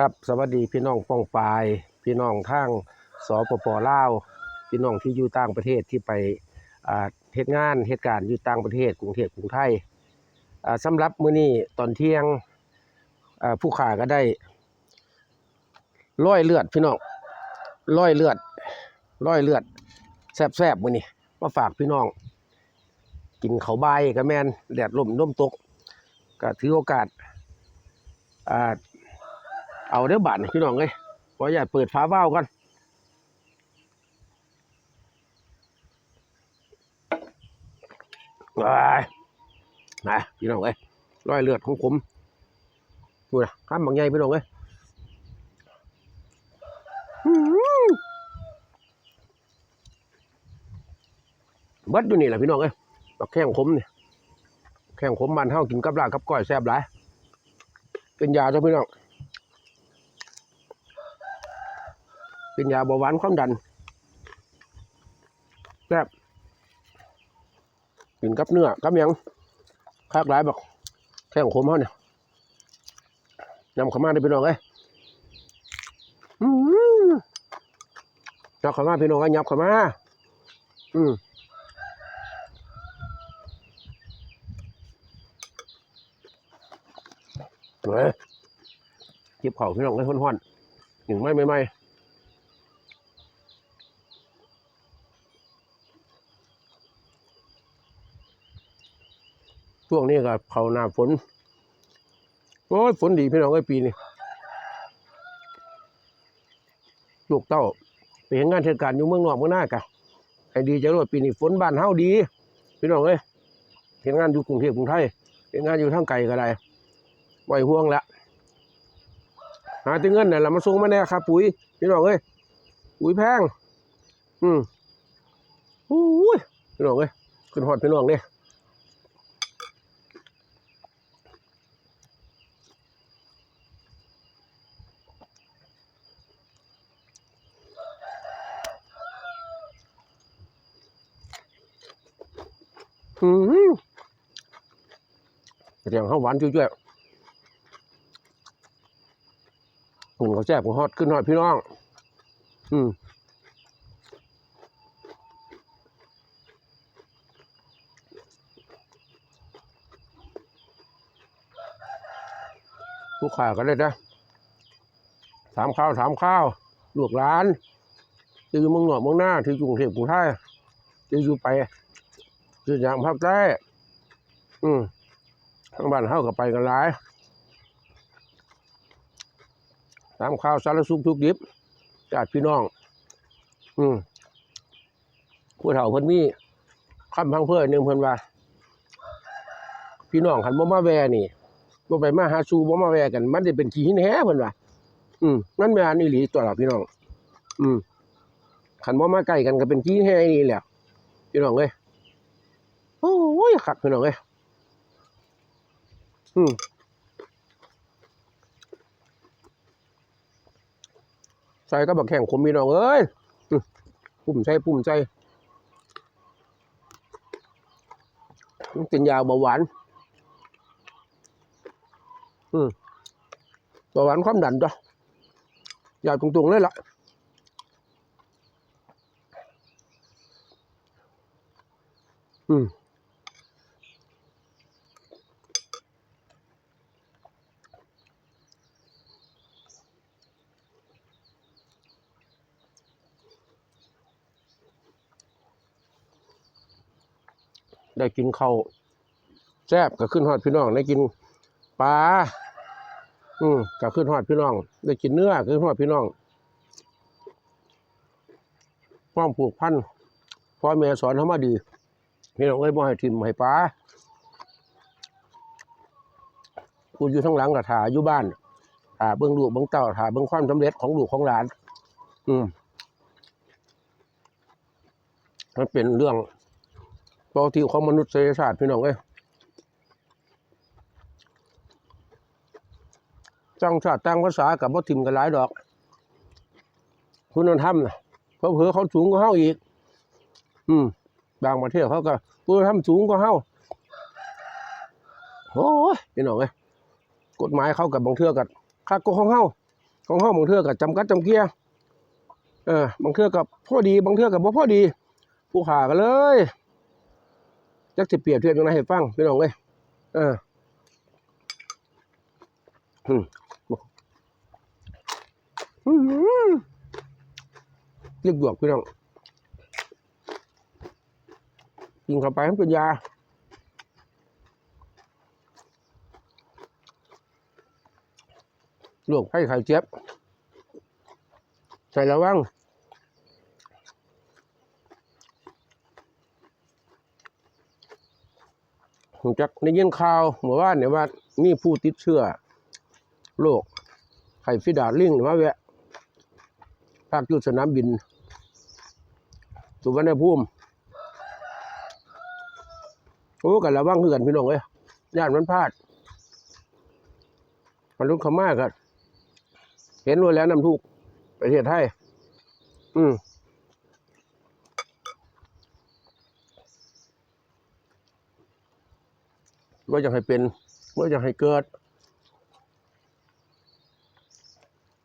ครับสวัสดีพี่น้องป้องปาย พี่น้องทางสปปลาว พี่น้องที่อยู่ต่างประเทศที่ไปอ่าเฮ็ดงานเฮ็ดการณ์อยู่ต่างประเทศกรุงเทพกรุงไทยอ่าสำหรับมื้อนี้ตอนเที่ยงอ่าผู้ขาก็ได้ร้อยเลือดพี่น้องร้อยเลือดร้อยเลือดแซ่บๆมื้อนี้มาฝากพี่น้อง กินเขาวบายก็แมนแดดลมลมตกก็ถือโอกาสอ่า เอาเด้อบาทนี่พี่น้องเอ้ยขออย่าเปิดฟ้าว่าวกันว้ายนะพี่น้องเอ้ยร้อยเลือดของผมดูนะข้ามบางใหญ่พี่น้องเอ้ยบิดอยู่นี่แหละพี่น้องเอ้ยบักแข้งขมเนี่ยแข้งขมมันเท่ากินกับลากับก้อยแซ่บหลายเป็นยาเจ้ะพี่น้อง เป็นยาเบาหวานความดันแซ่บกินกับเนื้อกับยังคากหลายบอกแข้งขมเขาเนี่ยนำข้ามาได้พี่น้องเอ้ยอื้อหือยับข้ามาพี่น้องเอ้ยยับข้ามาอืมเฮ้ยเก็บเข่าพี่น้องเอ้ยห้อนๆหนึ่งไม่ไม่ไม่ ช่วงนี้ก็เขาหน้าฝนโอ้ยฝนดีพี่น้องเอ้ปีนี้ลูกเต้าไปเห็นงานเทศกาลอยู่เมืองนอกเมืองหน้ากะให้ดีใจรวดปีนี้ฝนบ้านเฮาดี พี่น้องเอ้ยเห็นงานอยู่กรุงเทพกรุงไทยเห็นงานอยู่ทางไกลก็ได้ไหวห่วงละหาต่เงินน่ะละมาส่งมาแน่ครับปุ๋ยพี่น้องเอ้ยปุ๋ยแพง อืมอู้ยพี่น้องเอ้ยขึ้นฮอดพี่น้องเนี่ย อืมเสียงเขาหวานจุ้ยๆหุ่นเขาแซ่บของฮอตขึ้นหน่อยพี่น้อง อืมผู้ขาก็ได้นะถามข้าวถามข้าวลูกหลานที่อยู่เมืองหนอกเมืองหน้าที่อยู่กรุงเทพกรุงไทยที่อยู่ไป คืออย่างภาคใต้อืมทางบ้านเฮาก็ไปกันหลายตามข่าวสารสุขทุกดิบจากพี่น้อง อืมผู้เฒ่าเพิ่นมีคำพังเพื่อหนึ่งเพิ่นว่า พี่น้องคันบ่มาแวนี่บ่ไปมาหาสู่บ่มาแวกัน มันได้เป็นขี้หินแหเพิ่นว่าอืมนั่นแม่นอีหลีตัวล่ะพี่น้อง อืมคันบ่มาใกล้กันก็เป็นขี้หินแหนี่แหละพี่น้องเอ้ย โอ้ยขัดพี่น้องเอ้ยอืมใส่ก็บักแข่งขมพี่น้องเอ้ยปุ่มใจปุ่มใจมันเป็นยาเบาหวาน อืมเบาหวานความดันจ้ะยาตรงๆเลยล่ะอืม ได้กินข้าวแซ่บก็ขึ้นฮอดพี่น้อง ได้กินปลาอืมก็ขึ้นฮอดพี่น้อง ได้กินเนื้อขึ้นฮอดพี่น้องความผูกพันพ่อแม่สอนเขามาดีพี่น้องเอ้ยบ่ให้ทิมให้ปลากูอยู่ทั้งหลังกับถาอยู่บ้านถาเบิ่งลูกเบิ่งเต้าถาเบิ่งความสำเร็จของลูกของหลาน อืมมันเป็นเรื่อง ปกติของมนุษยชาติพี่น้องเอ้ยตั้งชาติตั้งภาษากับบ่ทิมกันหลายดอก คุณธรรมนะเพราะเผื่อเขาสูงกว่าเฮาอีก อืม บางประเทศเขาก็คุณธรรมสูงกว่าเฮาโอ้ยพี่น้องเอ้ยกฎหมายเขากับบางเทือกับคักกว่าของเฮาของห้องบางเทือกับจำกัดจำเกียเออบางเทือกับพ่อดี บางเทือกับบ่พอดี ผู้ขากันเลย จักสิเปรียบเทียบยังไงให้ฟังพี่น้องเอ้ยเอออืมอืมเรียกหยวกพี่น้องกินเข้าไปให้เป็นยาลวกไข่ไข่เจี๊ยบใส่ระวัง ผมจักได้ยินข่าวเมื่อวานเนี่ยว่ามีผู้ติดเชื้อโรคไข้ฟิดาลิงมาแวะภาคจุดสนามบิน สุวรรณภูมิโอ้กันระวังคือกันพี่น้องเอ้ยย่านมันพลาด มันลุกขามากอะเห็นรวยแล้วนำทุกประเทศไทยอืม ว่าจะให้เป็นว่าจะให้เกิด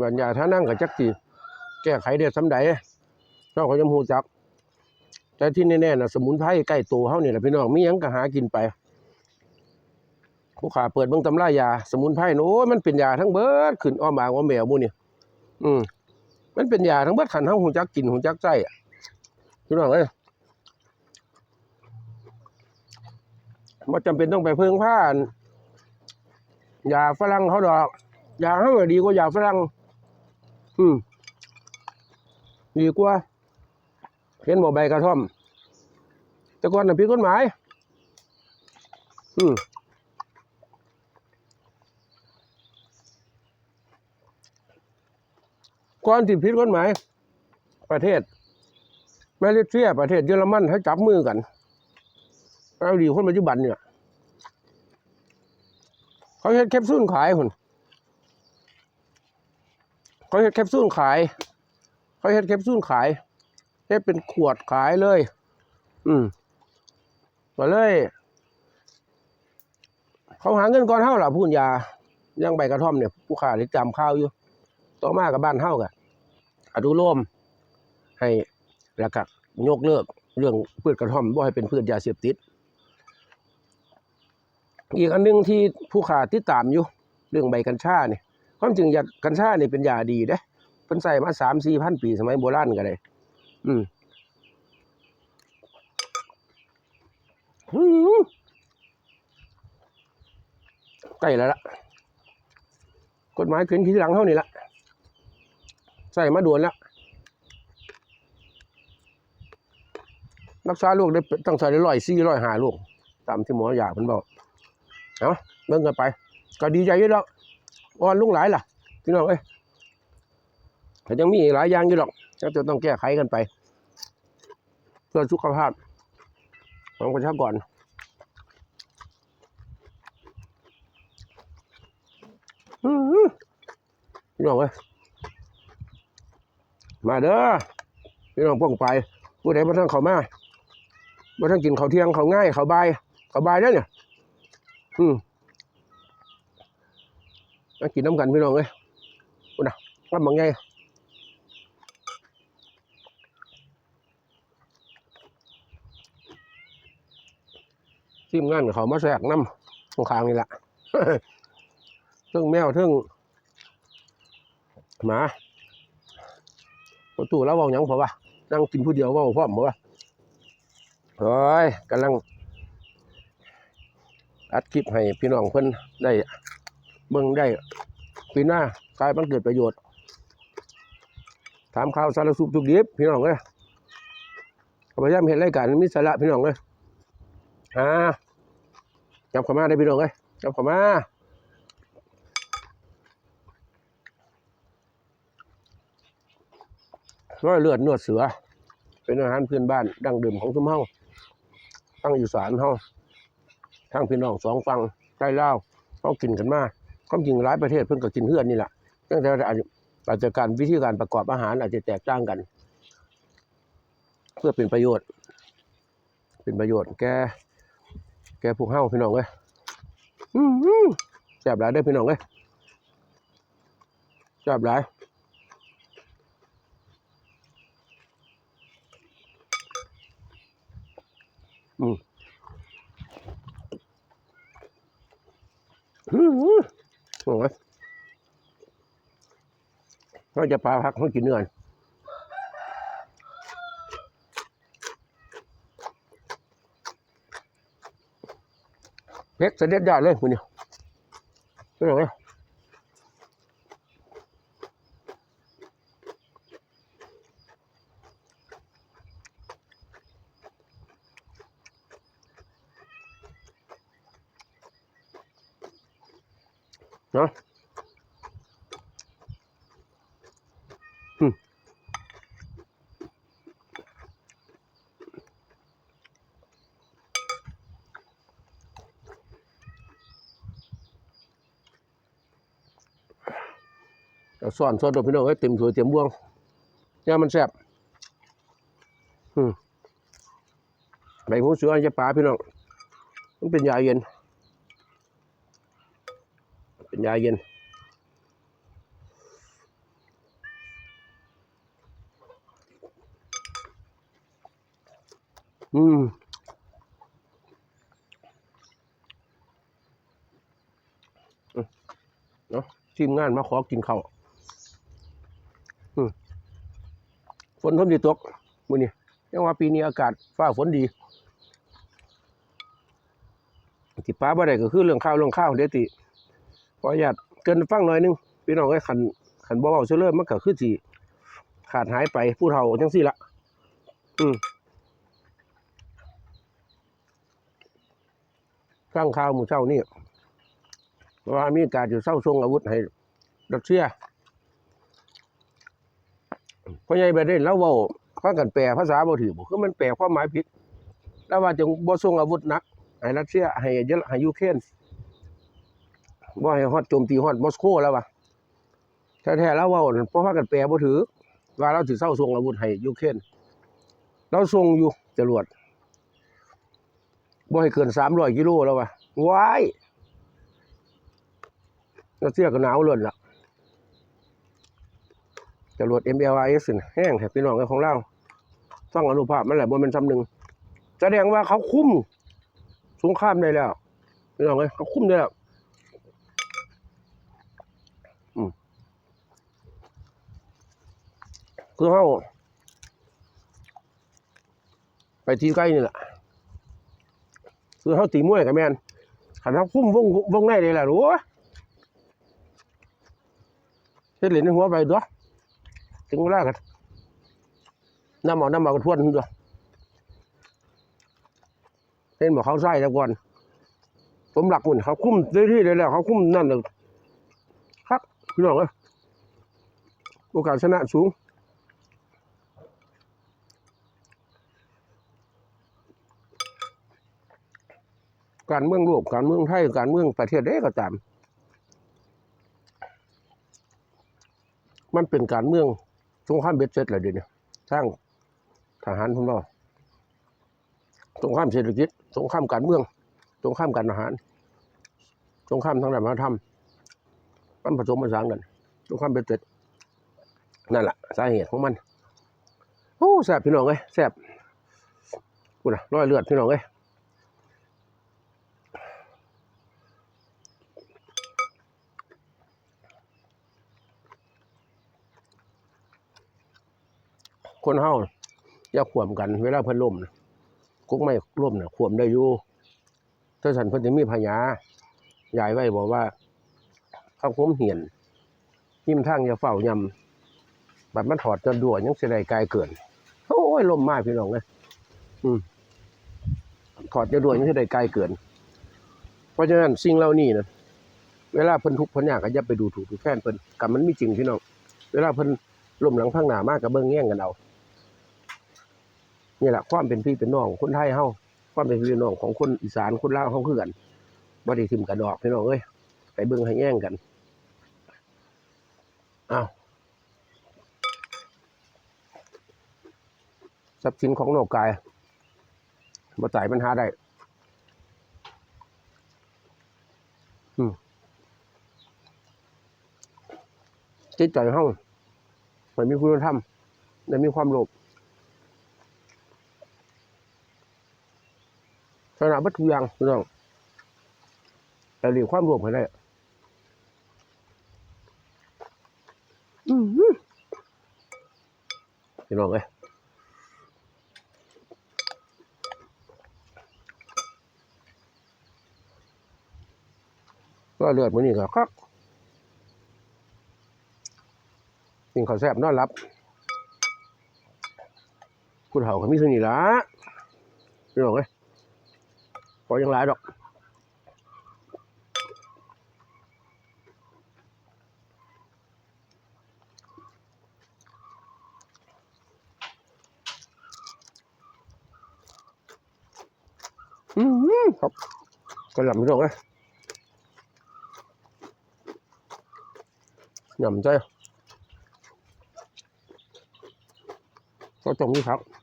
บัญญาถ้านั่งกับจักจีแก้ไขเด็ดสำใดเจ้าเขายำหูจัก แต่ที่แน่ๆนะสมุนไพรใกล้ตัวเขาเนี่ยแหละพี่น้องมียังก็หากินไป ผู้ขาเปิดเบิ่งตำรายา สมุนไพรโอ้มันเป็นยาทั้งเบิดขึ้นอ้อมางอ้อมแมวมู่นี่อืมมันเป็นยาทั้งเบิดขันเฮาหูจักกินหูจักใจอะพี่น้องเอ้ย บ่จำเป็นต้องไปเพิ่งผ้าอันยาฝรั่งเขาดอกยาเฮาดีกว่ายาฝรั่งอืมดีกว่าเห็นบ่ใบกระท่อม แต่ก่อนน่ะผิดกฎหมาย อืมก่อนที่ผิดกฎหมาย ประเทศมาเลเซียประเทศเยอรมันให้จับมือกัน เอาดีคนปัจจุบันเนี่ยเขาเฮ็ดแคปซูลขายคนเขาเฮ็ดแคปซูลขายเขาเฮ็ดแคปซูลขายเฮ็ดเป็นขวดขายเลย อืมก็เลย เขาหาเงินก่อนเท่าล่ะพูนยายังใบกระท่อมเนี่ยผู้ขาได้จำข้าวอยู่ ต่อมากับบ้านเฮากันอนุโลมให้แล้วก็ยกเลิกเรื่องพืชกระท่อมบ่ให้เป็นพืชยาเสพติด อีกอันหนึงที่ผู้ขาติดตามอยู่ เรื่องใบกัญชาเนี่ยความจริงยากัญชาเนี่ยเป็นยาดีเด้เพิ่นใส่มาสามสี่พันปีสมัยโบราณก็ได้อืมหือใกล้แล้วล่ะ กฎหมายขึ้นที่หลังเท่านี้ละใส่มาด่วนแล้วรักษาลูกได้ตั้งใส่ได้ร้อยสี่ร้อยห้าลูกตามที่หมออยากเพิ่นบอก เอาเบิ่งกันไป ก็ดีใจอยู่แล้วอ่อนลุงหลายล่ะพี่น้องเอ้ยแต่ยังมีอีกหลายอย่างอยู่หรอกก็จะต้องแก้ไขกันไป เพื่อสุขภาพของประชากรอื้อหือพี่น้องเอ้ยมาเด้อพี่น้องป้องไปผู้ใดมาทั้งเขามามาทั้งกินเขาเที่ยงเขาง่ายเขาบายเขาบายได้เนี่ย อืมมากินน้ำกันพี่น้องเอ้ยอุ่นนะรับบังไงทีมงานเขามาแสกน้ำข้างนี่แหละเทึ่งแมวเทึ่งหมาประตูแล้วว่าหยังพอปะนั่งกินผู้เดียวว่าพร้อมพอปะโอ้ยกำลัง อัดคลิปให้พี่น้องเพิ่นได้เบิ่งได้ปีหน้ากลายมันเกิดประโยชน์ ถามข่าวสารสุขทุกดิบพี่น้องเอ้ยพยายามเห็นรายการมีสาระพี่น้องเอ้ยอ่าจับขมาได้พี่น้องเอ้ยจับขมาร้อยเลือดเนื้อเสือ เป็นอาหารพื้นบ้านดั้งเดิมของทุ่มเฮาตั้งอยู่สารเฮา ทางพี่น้องสองฝั่งใกล้เล่าเขากินกันมาความจริงหลายประเทศเพิ่นก็กินเฮือนนี่แหละตั้งแต่อาจจะอาจจะการวิธีการประกอบอาหารอาจจะแตกต่างกัน เพื่อเป็นประโยชน์ เป็นประโยชน์ แกแกพวกเฮาพี่น้องเอ้ยแซ่บหลายเด้พี่น้องเอ้ยจับหลายอืมอืม โอ้ยเราจะปลาพักเขากินเนื้อเล็กเสด็จได้เลยคุณเนี่ยไม่หรอ เอาซ่อนซ่อนตัวพี่น้องไว้เต็มถ้วยเต็มบ่วงย่ามันแซ่บอืมใบหูเสือจะปลาพี่น้องมันเป็นยาเย็น เป็นยาเย็นอืมเนาะทีมงานมาขอกินข้าวอืม ฝนทมดีตกมื้อนี้ยังว่าปีนี้อากาศฟ้าฝนดีที่ป้าบ่ได้ก็คือเรื่องข้าวเรื่องข้าวเด้ติขออนุญาตเกินฟังหน่อยนึงพี่น้องเอ้ยคันคันบ่เว้าเชื่อเริ่มมันก็คือสิขาดหายไปผู้เฒ่าจังซี่ละอืมฟังข่าวมื้อเช้านี้ว่ามีการจะเศร้าทรงอาวุธให้รัสเซีย พราะไงไปได้แล้วว่าฟังกันแปลภาษาบ่ถือบ่คือมันแปลความหมายผิด แล้วว่าจงบ่ส่งอาวุธหนักให้รัสเซียให้เยอะให้ยูเครนบ่ให้ฮอดโจมตีฮอดมอสโกแล้วว่าแท้ๆแล้วว่านั่นเพราะว่ากันแปลบ่ถือ ว่าเราสิเศร้าส่งอาวุธให้ยูเครนเราส่งอยู่จรวดบ่ให้เกิน300กิโลแล้วว่าว้ายรัสเซียก็หนาวเล้นละ จรวด MLRS น่ะแห้งแถบพี่น้องเอ้ยของเราต้งอนุภาพมันแหละบนเป็นซ้ำหนึ่งแสดงว่าเขาคุ้มสงครามได้แล้วพี่น้องเอ้ยเขาคุ้มได้แล้วอืมคือเขาไปทีใกล้นี่แหละคือเขาตีมวยกับแมนขันเขาคุ้มวงวงในเลยแหละรู้เฮ็ดเหรียญหัวไปตัว ถึงเวลากันน้ำเอน้ำเอกันทวนตัวเห็นบอกเขาใส่แล้วก่อนผมหลักหุ่นเขาคุ้มได้ที่เลยแล้วเขาคุ้มนั่นเลยครับพี่น้องเอ้ยโอกาสชนะสูงการเมืองโลกการเมืองไทยการเมืองประเทศใดก็ตาม มันเป็นการเมือง สงครามเบ็ดเสร็จเลยเดี๋ยวนี้สร้างทหารของเราสงครามเศรษฐกิจสงครามการเมืองสงครามการทหารสงครามทางด้านวัฒนธรรมมันผสมผสานกันสงครามเบ็ดเสร็จนั่นแหละสาเหตุของมันโอ้แสบพี่น้องเอ้ยแสบกูนะร้อยเลือดพี่น้องเอ้ย คนเฮาอย่าขวมกัน เวลาเพิ่นล่มนะกุ๊กไม่ล่มนะข่วมได้อยู่ถ้าสันเพิ่นจะมีพญายายไว้บอกว่าข้าวคมเหียนยิ้มทางอย่าเฝ้ายำบัดมันถอดจนด่วนยังเสียดายกายเกินโอ้ยลมมากพี่น้องเลยอืมถอดจะด่วนยังเสียดายกายเกิน เพราะฉะนั้นสิ่งเหล่านี้นะเวลาเพิ่นทุกข์เพิ่นยากก็อย่าไปดูถูกดูแคลนเพิ่นกับมันไมีจริงพี่น้องเวลาเพิ่นล่มหลังพังหนามากก็เบิ่งแย่งกันเอา นี่แหละความเป็นพี่เป็นน้องคนไทยเฮาความเป็นพี่เป็นน้องของคนอีสานคนลาวเฮาคือกันบ่ได้ทิมกระดอกพี่น้องเอ้ยไปเบิ่งให้แย่งกันอ้าวทรัพย์สินของนอกกายบ่ตายปัญหาได้อืมจิตใจเฮามันมีคุณธรรมและมีความโลภ สนะวัตถุกอย่างพี่น้องแต่เรียกความโลภให้ได้พี่น้องเอ้ยก็เลือดมื้อนี้ก็คักกินข้าวแซ่บนอนหลับผู้เฒ่าก็มีเท่านี้ละพี่น้องเอ้ย พอยังหลายดอกอืมครับกระหล่ำพี่น้องเอ้ยหย่ำใจก็ตรงนี้ครับ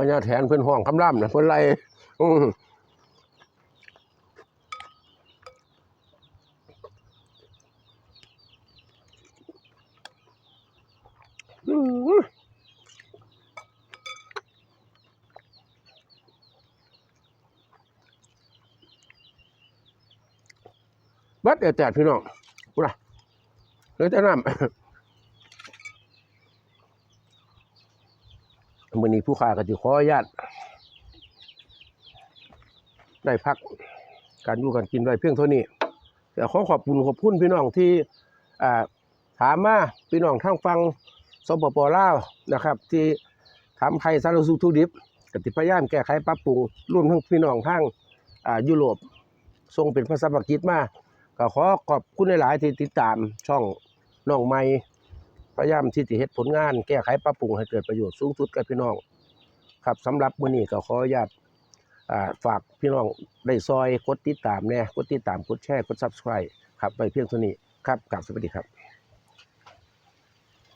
ปัญญาแทนเพื่อนห้องคำร่ำนะเพื่อนไรอืมอืมบัดเดี๋ยวแจกพี่น้องกูนะเหลยแต่น้ำ มื่อนี้ ผู้ค้าก็จะขออนุญาตได้พักการอยู่กันกินไว้เพียงเท่านี้แต่ขอขอบคุณขอบคุณพี่น้องที่ถามมาพี่น้องทางฟังสปปลาวนะครับ ที่ถามไทยสารสุขทุดิบกติพยายามแก้ไขปรับปรุงรวมทั้งพี่น้องทางยุโรปทรงเป็นภาษาอังกฤษมาก็ขอขอบคุณหลายที่ติดตามช่องน้องใหม่พยายามที่จะเฮ็ดผลงาน แก้ไขปรับปรุงให้เกิดประโยชน์สูงสุดกับพี่น้อง ครับสำหรับมื้อนี้ก็ขออนุญาตฝากพี่น้องได้ซอยกดติดตามแน่กดติดตามกดแชร์กด Subscribe ครับไปเพียงเท่านี้ครับกราบสวัสดีครับ